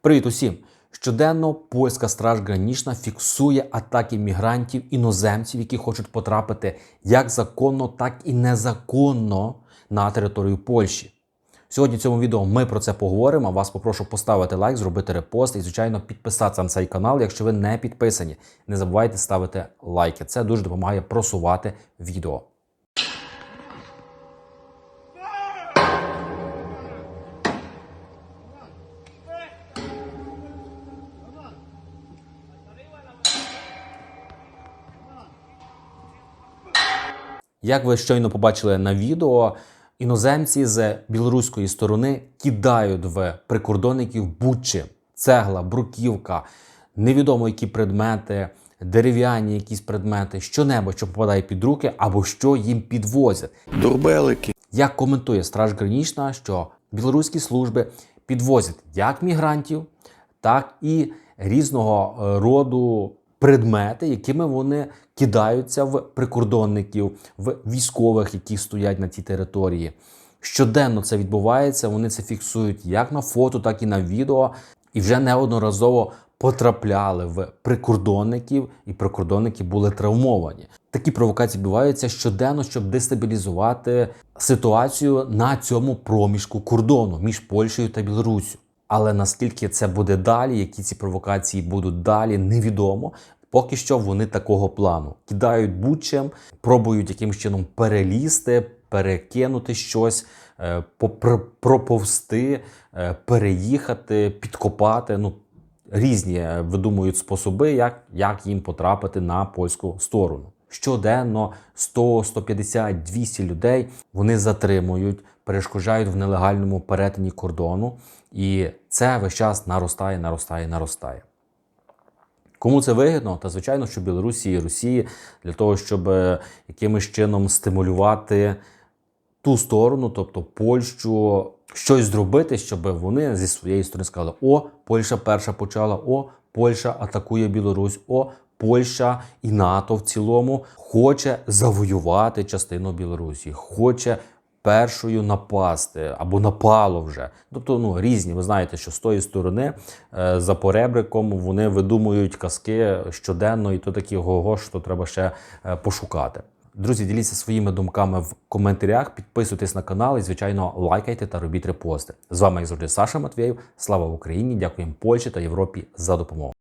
Привіт усім! Щоденно польська страж гранічна фіксує атаки мігрантів іноземців, які хочуть потрапити як законно, так і незаконно на територію Польщі. Сьогодні в цьому відео ми про це поговоримо. Вас попрошу поставити лайк, зробити репост і, звичайно, підписатися на цей канал, якщо ви не підписані. Не забувайте ставити лайки. Це дуже допомагає просувати відео. Як ви щойно побачили на відео, іноземці з білоруської сторони кидають в прикордонників будь-чим. цегла, бруківка, невідомо які предмети, дерев'яні якісь предмети, що-небудь, що попадає під руки, або що їм підвозять. Дурбелики. Як коментує Страж Гранічна, що білоруські служби підвозять як мігрантів, так і різного е, роду предмети, якими вони кидаються в прикордонників, в військових, які стоять на цій території. Щоденно це відбувається. Вони це фіксують як на фото, так і на відео, і вже неодноразово потрапляли в прикордонників, і прикордонники були травмовані. Такі провокації відбуваються щоденно, щоб дестабілізувати ситуацію на цьому проміжку кордону між Польщею та Білоруссю. Але наскільки це буде далі, які ці провокації будуть далі, невідомо. Поки що вони такого плану кидають будь-чим, пробують якимось чином перелізти, перекинути щось, е, проповзти, е, переїхати, підкопати. Ну різні е, видумують способи, як, як їм потрапити на польську сторону. Щоденно 100, 150, 200 людей вони затримують, перешкоджають в нелегальному перетині кордону, і це весь час наростає, наростає, наростає. Кому це вигідно? Та звичайно, що Білорусі і Росії для того, щоб е, якимось чином стимулювати ту сторону, тобто Польщу, щось зробити, щоб вони зі своєї сторони сказали: О, Польща перша почала, о, Польща атакує Білорусь, о, Польща і НАТО в цілому хоче завоювати частину Білорусі, хоче першою напасти або напало вже. Тобто, ну різні. Ви знаєте, що з тої сторони е, за поребриком вони видумують казки щоденно, і то такі го що треба ще е, пошукати. Друзі, діліться своїми думками в коментарях, підписуйтесь на канал і, звичайно, лайкайте та робіть репости. З вами, як завжди, Саша Матвєєв. Слава Україні! Дякуємо Польщі та Європі за допомогу.